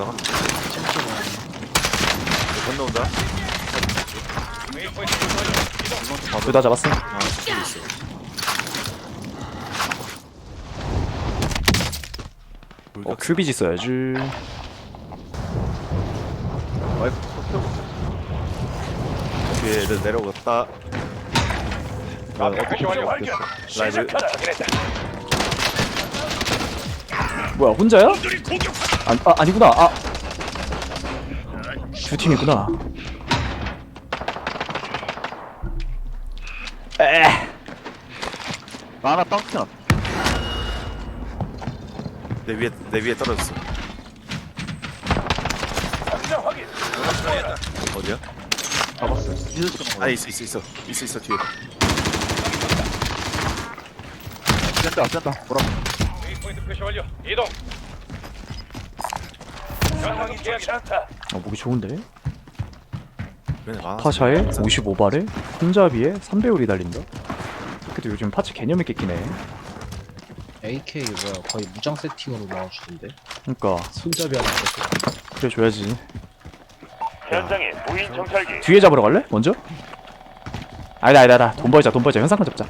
여기다가 건너온다 둘 다 잡았어. 아 어, 큐비지 써야지. 와이프 뒤에 애들 내려오겠다 아. 라이브. 뭐야, 혼자야? 아, 아 아니구나. 아. 두 팀이구나. 에. 나 하나 땅 튀나 내 위에 내 위에 떨어졌어. 어디야? 잡았어 아 있어 있어 있어 있어 있어 뒤에 센다 센다 뭐라 웨이포인트 표시 완료. 이동. 상황이 좋지 않다. 어, 무기 좋은데? 파샤에 55발에 손잡이에 3배율이 달린다. 그래도 요즘 파츠 개념 있게 끼네. AK 뭐야 거의 무장 세팅으로 나와주던데 그러니까 손잡이 하나 있었어 그래 줘야지. 현장에 무인 정찰기. 뒤에 잡으러 갈래? 먼저? 아니다 아니다 아니다. 돈 벌자 돈 벌자. 현상금 잡자.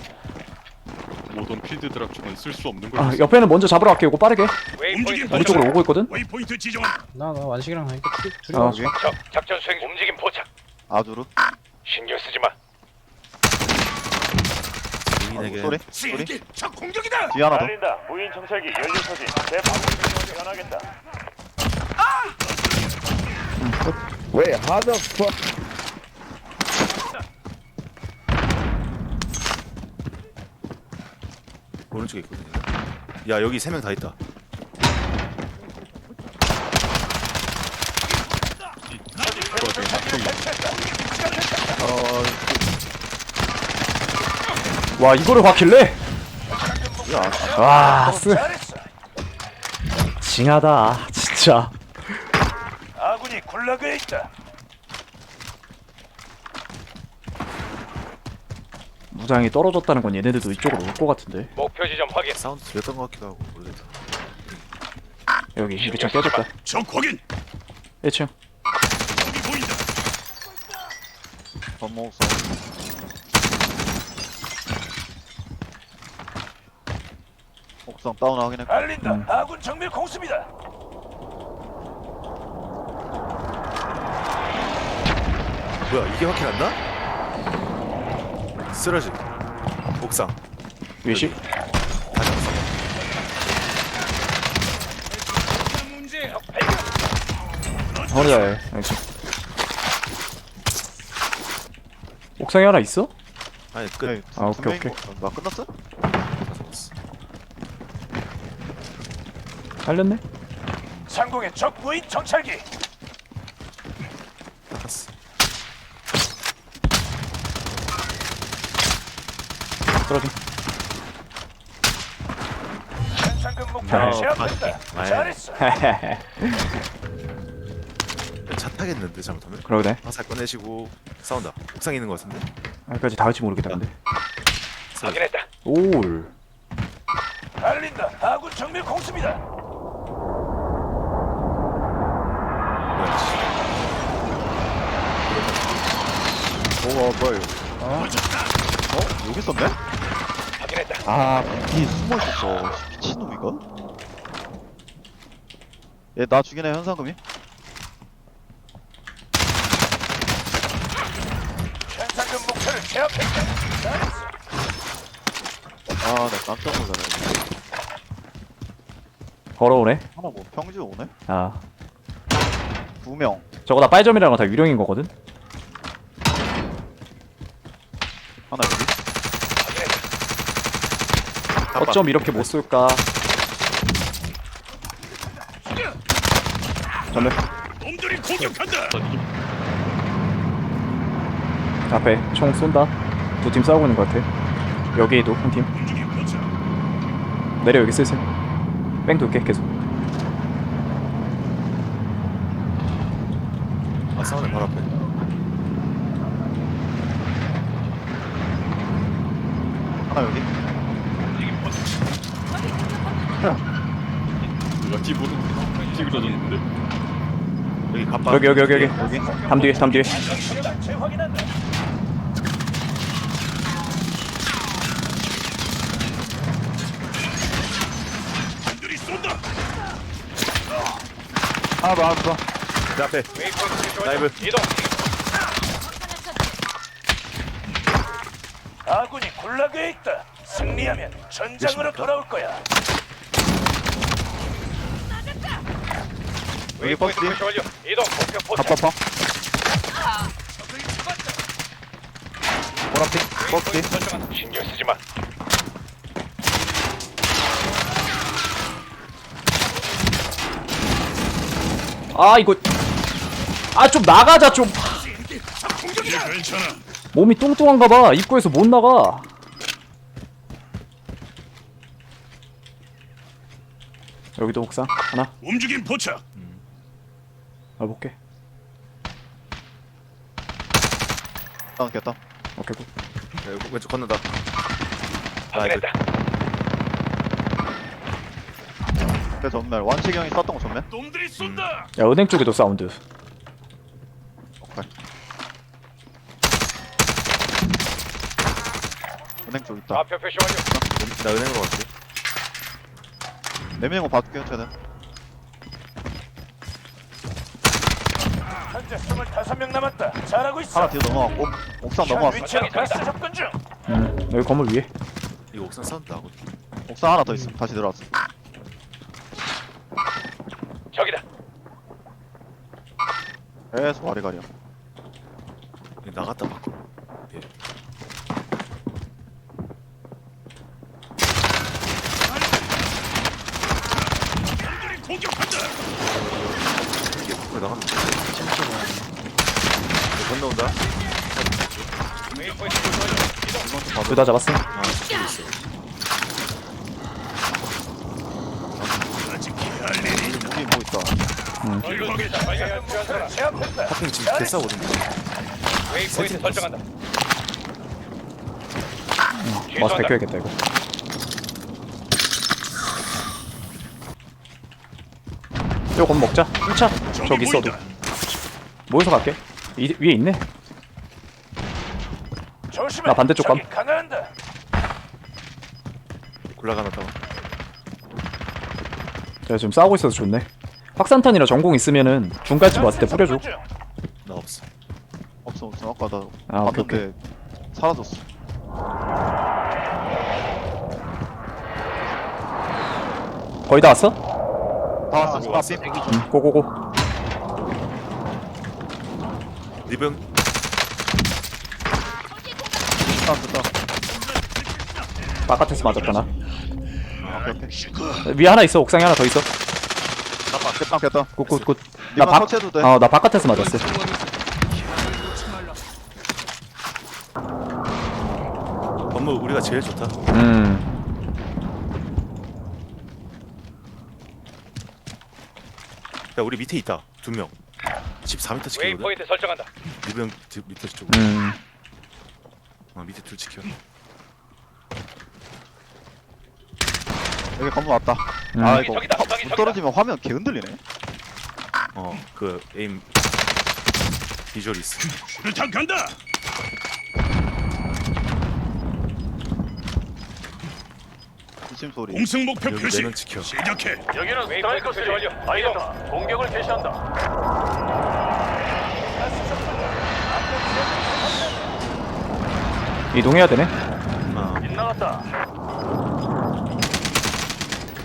필드 드랍 중은 쓸 수 없는 걸아 옆에는 먼저 잡으러 갈게. 이거 빠르게. 웨이포인트 우리 쪽으로 오고 있거든. 웨이포인트 지정. 나나 완식이랑 하니까 둘- 둘이 어. 와줘 적 작전 수행 중. 움직임 포착. 아두루 신경 쓰지 마. 주인에게 소리 시 소리 기적 공격이다. 뒤에 하나 더 달린다. 무인 정찰기 연료 소진. 내 방금 변하겠다. 오른쪽에 있거든 야 여기 세 명 다 있다 와 이거를 확킬래? 와 쓰. 잘했어. 징하다 진짜. 아군이 굴락에 있다. 무장이 떨어졌다는 건 얘네들도 이쪽으로 올 것 같은데. 목표 지점 확인. 사운드 들렸던 것 같기도 하고 모르겠다 여기 유리창 깨졌다. 적 확인. 1층. 적이 보인다. 전목 싸움 옥상 다운 확인했고 달린다. 음. 아군 정밀 공습이다. 뭐야 이게 확킬한다 쓰러지 옥상 위식. 혼자해. 알지. 옥상에 하나 있어? 아니 끝 네, 아, 오케이, 오케이. 거. 나 끝났어? 살렸네? 상공의 적 무인 정찰기. 쓰러짐. 현상금 목표를 아, 제압했다. 아이. 잘했어. 차 타겠는데 잘못하면 그러네. 화살 꺼내시고 싸운다 옥상에 있는 것 같은데 아직까지 다 할지 모르겠다 근데. 확인했다. 올. 달린다. 아군 정밀 공습이다. 뭐야 씨. 뭐야 이거 어? 여기 있었네? 확인했다. 아 뒤에 숨어 있었어 미친놈 이거 얘 나 죽이네 현상금이 현상금 목표를 제압했다. 잘했어. 아나 깜짝 놀라네 걸어오네. 하나 뭐 평지 오네? 아. 두 명 저거 다 빨점이라는 거 다 유령인 거거든. 하나 여기 어쩜 이렇게 못 쏠까? 전멸. 놈들이 공격한다. 앞에 총 쏜다. 두 팀 싸우고 있는 것 같아. 여기에도 한 팀. 내려 여기 슬슬. 뺑 돌게 계속. 아 싸우네 바로 앞에 하나 여기 누가 찝으로 찌그러졌는데 여기 갑바. 여기 여기 여기 여기 여기? 담 뒤에 담 뒤에. 하나 더 하나 더내 앞에. 라이브. 이동. 아군이 굴락에 있다. 승리하면 전장으로 돌아올 거야. 여기 버스 뒤 완료. 이동. 목표 포착. 갑바파 보라핑 버스 뒤 설정한다. 신경 쓰지 마. 아 이거 아 좀 나가자 좀. 몸이 뚱뚱한가 봐 입구에서 못 나가 여기도 옥상 하나 움직임 포착. 아 볼게 다운 깼다 오케이 굿 야, 이거 왼쪽 건너다. 라이브. 확인했다. 그 전멸 원식이 형이 썼던 거 전멸 놈들이 쏜다. 야 은행 쪽에도 사운드 오케이 은행 쪽 있다 좌표 표시 완료. 나 은행으로 갈게. 내미는 거 봐줄게요 25명 남았다. 잘하고 있어. 하나 뒤로 넘어갔고 옥상 넘어갔어 위치에 가스 접근 중. 음 여기 건물 위에 이거 옥상 사운드 나거든. 옥상 하나 더 있음 다시 들어왔어 저기다. 계속 와리가리야 여기 나갔다 밖으로. 예. 놈들이 공격한다. 이게 밖으로 나갔는데. 건너온다. 둘다 잡았어 아, 저기 있어. 일이 무기 뭐 있다. 하필 지금 개싸거든. 웨이포인트 설정한다. 와서 베껴야겠다 이거 이거 건물 먹자 1차 저기 있어도. 모여서 갈게 이, 위에 있네 조심해. 나 반대쪽 저기 감. 굴러가놨다가. 내가 지금 싸우고 있어서 좋네 확산탄이라 전공 있으면은 중간쯤 왔을 때 뿌려줘. 나 없어. 없어 없어 아까 나 아, 오케이, 봤는데 사라졌어 거의 다 왔어? 다 왔어 왔어. 삐 대기 중. 응 고고고 리병. 다운 됐다. 바깥에서 맞았잖아. 오케이 위에 하나 있어. 옥상에 하나 더 있어. 깼다 깼다 굿굿굿. 나 바, 터치해도 돼. 어, 나 바깥에서 맞았어. 건물 우리가 제일 좋다. 음. 야, 우리 밑에 있다. 두 명. 14m 지키거든. 웨이포인트 설정한다. 리병 뒤- 밑에 쪽으로. 음. 어, 밑에 둘 지켜. 여기 건물 왔다 음. 아 이거 저기다, 화- 저기, 문 저기다. 떨어지면 화면 개 흔들리네 어, 그 에임 비주얼 있어. 수류탄 간다. 소리 공승 목표 여기 표시. 네명 지켜. 시작해. 여기는 웨이포인트 표시 완료. 아이다. 공격을 개시한다. 가스 접근 중. 이동해야 되네 아, 빗나갔다.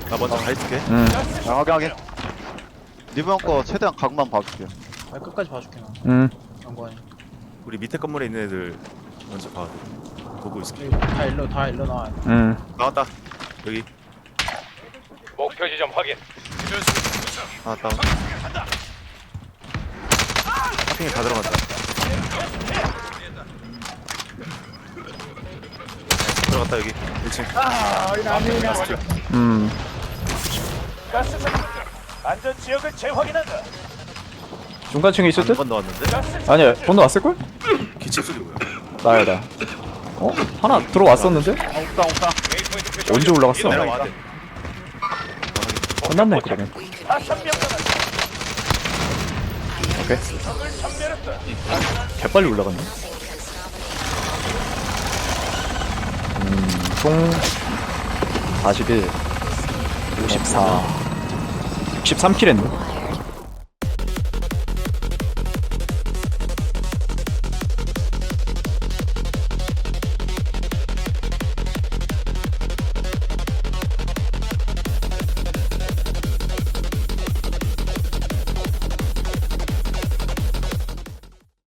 나 먼저 가 있을게. 음. 양하게 하게 리브 형 거 최대한 각만 봐줄게요 아, 끝까지 봐줄게 나. 음. 양보하니. 우리 밑에 건물에 있는 애들 먼저 봐. 보고 있을게. 여기 다 일러 다 일러 나와. 음. 나왔다. 여기. 목표 지점 확인. 아, 다운. 하핑에 다 들어갔다. 들어갔다 여기 1층. 음. 가스 접근 중. 안전 지역을 재확인한다. 중간층에 있을 듯? 한번 넣었는데? 가스 아니야 접근 중. 번호 왔을걸? 기침 소리 뭐야? 나야 나 어? 하나 들어왔었는데? 아 옥상 옥상 웨이포인트 표시 언제 완료. 올라갔어? 내려와 돼. 끝났네 그러면 다섯 명 남았다. 오케이 개빨리 올라갔네 총 41 54 63킬 했네